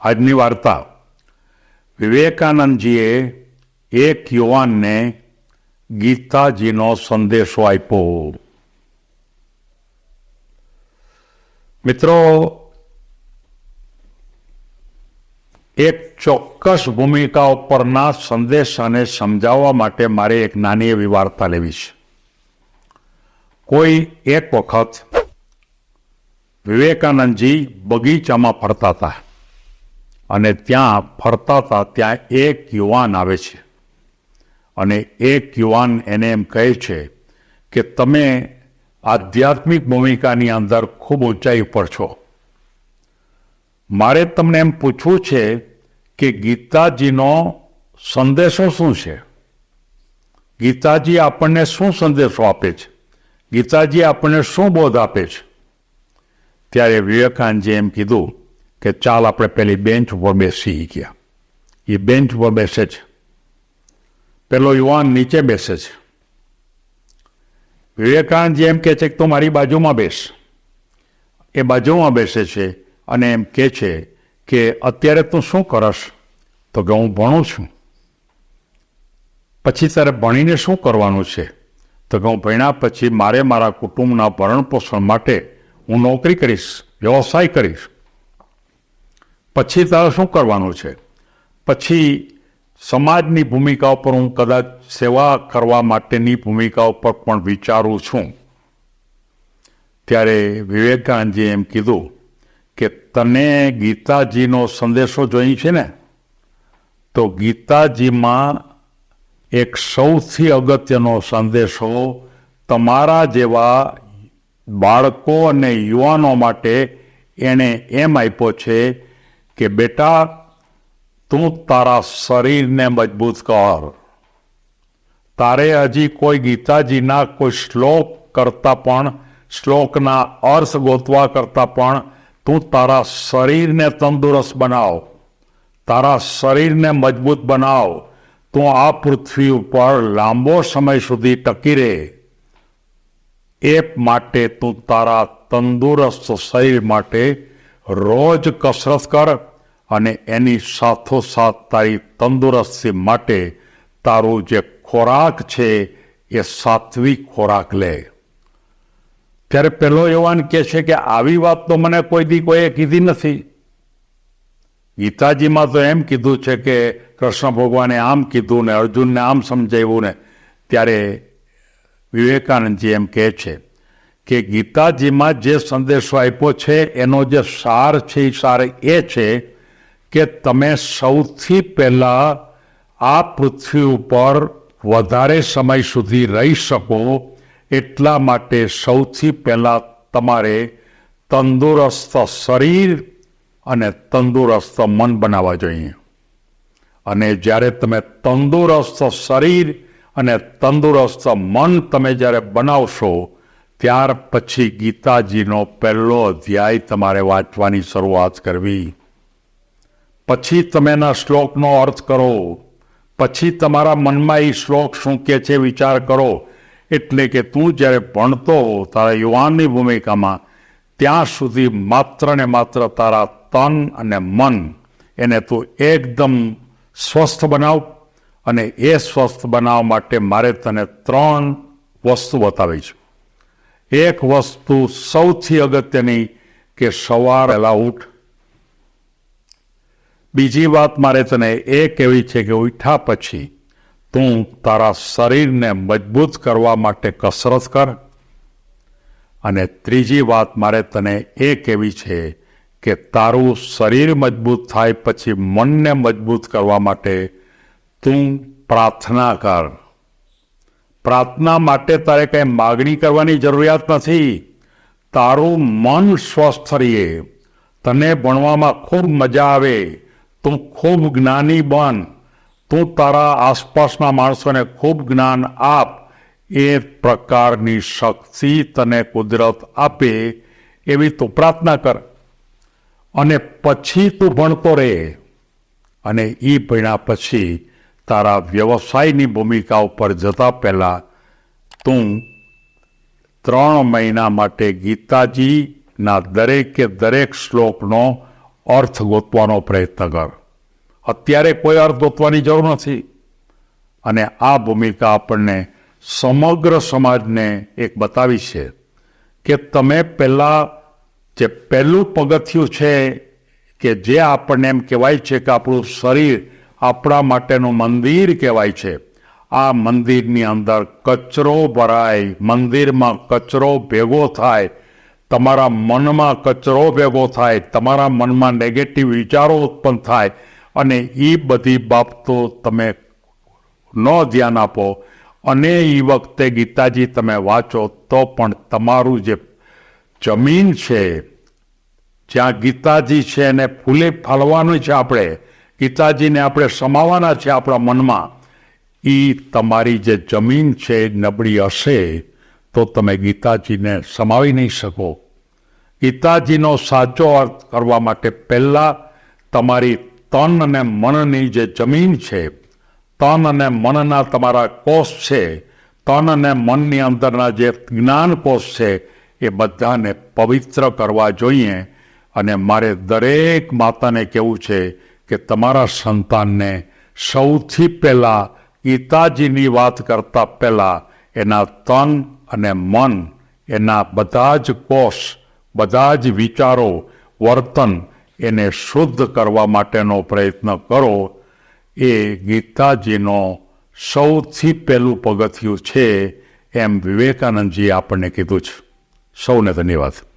આજની વાર્તા. વિવેકાનંદજીએ એક યુવાનને ગીતાજીનો સંદેશો આપ્યો. મિત્રો, એક ચોક્કસ ભૂમિકા ઉપરના સંદેશાને સમજાવવા માટે મારે એક નાની એવી વાર્તા લેવી છે. કોઈ એક વખત વિવેકાનંદજી બગીચામાં ફરતા હતા. અને ત્યાં ફરતા હતા ત્યાં એક યુવાન આવે છે. અને એક યુવાન એને એમ કહે છે કે તમે આધ્યાત્મિક ભૂમિકાની અંદર ખૂબ ઊંચાઈ ઉપર છો. મારે તમને એમ પૂછવું છે કે ગીતાજીનો સંદેશો શું છે? ગીતાજી આપણને શું સંદેશો આપે છે? ગીતાજી આપણને શું બોધ આપે છે? ત્યારે વિવેકાનંદજી એમ કીધું કે ચાલ આપણે પેલી બેન્ચ ઉપર બેસી ગયા એ બેન્ચ ઉપર બેસે છે પેલો યુવાન નીચે બેસે છે વિવેકાનંદજી એમ કહે છે કે તું મારી બાજુમાં બેસ એ બાજુમાં બેસે છે અને એમ કહે છે કે અત્યારે તું શું કરશ તો કે હું ભણું છું પછી તારે ભણીને શું કરવાનું છે તો કે હું ભણ્યા પછી મારે મારા કુટુંબના ભરણ માટે હું નોકરી કરીશ વ્યવસાય કરીશ પછી તારે શું કરવાનું છે? પછી સમાજની ભૂમિકા ઉપર હું કદાચ સેવા કરવા માટેની ભૂમિકા ઉપર પણ વિચારું છું. ત્યારે વિવેકાનંદજીએ એમ કીધું કે તને ગીતાજીનો સંદેશો જોઈ છે ને? તો ગીતાજીમાં એક સૌથી અગત્યનો સંદેશો તમારા જેવા બાળકો અને યુવાનો માટે એણે એમ આપ્યો છે કે બેટા તું તારા શરીરને મજબૂત કર તારે હજી કોઈ ગીતાજીના કોઈ શ્લોક કરતા પણ શ્લોકના અર્થ ગોતવા કરતા પણ તું તારા શરીરને તંદુરસ્ત બનાવ તારા શરીરને મજબૂત બનાવ તું આ પૃથ્વી ઉપર લાંબો સમય સુધી ટકી રહે એ માટે તું તારા તંદુરસ્ત શરીર માટે રોજ કસરત કર અને એની સાથોસાથ તારી તંદુરસ્તી માટે તારો જે ખોરાક છે એ સાત્વિક ખોરાક લે. ત્યારે પેલો યુવાન કહે છે કે આવી વાત તો મને કોઈ દી કોઈએ કીધી નથી. ગીતાજીમાં તો એમ કીધું છે કે કૃષ્ણ ભગવાને આમ કીધું ને અર્જુનને આમ સમજાવ્યું ને ત્યારે વિવેકાનંદજી એમ કહે છે કે ગીતાજીમાં જે સંદેશો આપ્યો છે એનો જે સાર છે એ સાર એ છે કે તમે સૌથી પહેલાં આ પૃથ્વી ઉપર વધારે સમય સુધી રહી શકો એટલા માટે સૌથી પહેલાં તમારે તંદુરસ્ત શરીર અને તંદુરસ્ત મન બનાવવા જોઈએ. અને જ્યારે તમે તંદુરસ્ત શરીર અને તંદુરસ્ત મન તમે જ્યારે બનાવશો, ત્યાર પછી ગીતાજીનો પહેલો અધ્યાય તમારે વાંચવાની શરૂઆત કરવી. પછી તમે એના શ્લોકનો અર્થ કરો. પછી તમારા મનમાં એ શ્લોક શું કે છે વિચાર કરો. એટલે કે તું જ્યારે ભણતો તારા યુવાનની ભૂમિકામાં, ત્યાં સુધી માત્ર ને માત્ર તારા તન અને મન એને તું એકદમ સ્વસ્થ બનાવ અને એ સ્વસ્થ બનાવવા માટે મારે તને ત્રણ વસ્તુ બતાવી છે. એક વસ્તુ સૌથી અગત્યની કે સવાર પહેલા ઉઠ. બીજી વાત મારે તને એ કહેવી છે કે ઉઠ્યા પછી તું તારા શરીરને મજબૂત કરવા માટે કસરત કર. અને ત્રીજી વાત મારે તને એ કહેવી છે કે તારું શરીર મજબૂત થાય પછી મનને મજબૂત કરવા માટે તું પ્રાર્થના કર. પ્રાર્થના માટે તારે કંઈ માગણી કરવાની જરૂરિયાત નથી. તારું મન સ્વસ્થ રહીએ. તને ભણવામાં ખૂબ મજા આવે. તું ખૂબ જ્ઞાની બન. તું તારા આસપાસના માણસોને ખૂબ જ્ઞાન આપ. એ પ્રકારની શક્તિ તને કુદરત આપે એવી તું પ્રાર્થના કર. અને પછી તું ભણતો રહે. અને એ ભણ્યા પછી તારા વ્યવસાયની ભૂમિકા ઉપર જતા પહેલા તું ત્રણ મહિના માટે ગીતાજીના દરેકે દરેક શ્લોકનો અર્થ ગોતવાનો પ્રયત્ન કર. અત્યારે કોઈ અર્થ ગોતવાની જરૂર નથી. અને આ ભૂમિકા આપણને સમગ્ર સમાજને એક બતાવી છે કે તમે પહેલાં જે પહેલું પગથિયું છે કે જે આપણને એમ કહેવાય છે કે આપણું શરીર આપણા માટેનું મંદિર કહેવાય છે. આ મંદિરની અંદર કચરો ભરાય, મંદિરમાં કચરો ભેગો થાય તમારા મનમાં કચરો ભેગો થાય, તમારા મનમાં નેગેટિવ વિચારો ઉત્પન્ન થાય અને એ બધી બાબતો તમે ન ધ્યાન આપો. અને એ વખતે ગીતાજી તમે વાંચો તો પણ તમારું જે જમીન છે, જ્યાં ગીતાજી છે એને ફૂલે ફાલવાનું છે આપણે, ગીતાજીને આપણે સમાવાના છે આપણા મનમાં એ તમારી જે જમીન છે નબળી હશે. તો તમે ગીતાજીને સમાવી નહીં શકો. ગીતાજીનો સાચો અર્થ કરવા માટે પહેલાં તમારી તન અને મનની જે જમીન છે, તન અને મનના તમારા કોષ છે, તન અને મનની અંદરના જે જ્ઞાન કોષ છે, એ બધાને પવિત્ર કરવા જોઈએ અને મારે દરેક માતાને કહેવું છે કે તમારા સંતાનને સૌથી પહેલાં ગીતાજીની વાત કરતા પહેલાં એના તન અને મન, એના બધા જ કોષ, બધા જ વિચારો, વર્તન એને શુદ્ધ કરવા માટેનો પ્રયત્ન કરો. એ ગીતાજીનો સૌથી પહેલું પગથિયું છે એમ વિવેકાનંદજીએ આપણને કીધું છે. સૌને ધન્યવાદ.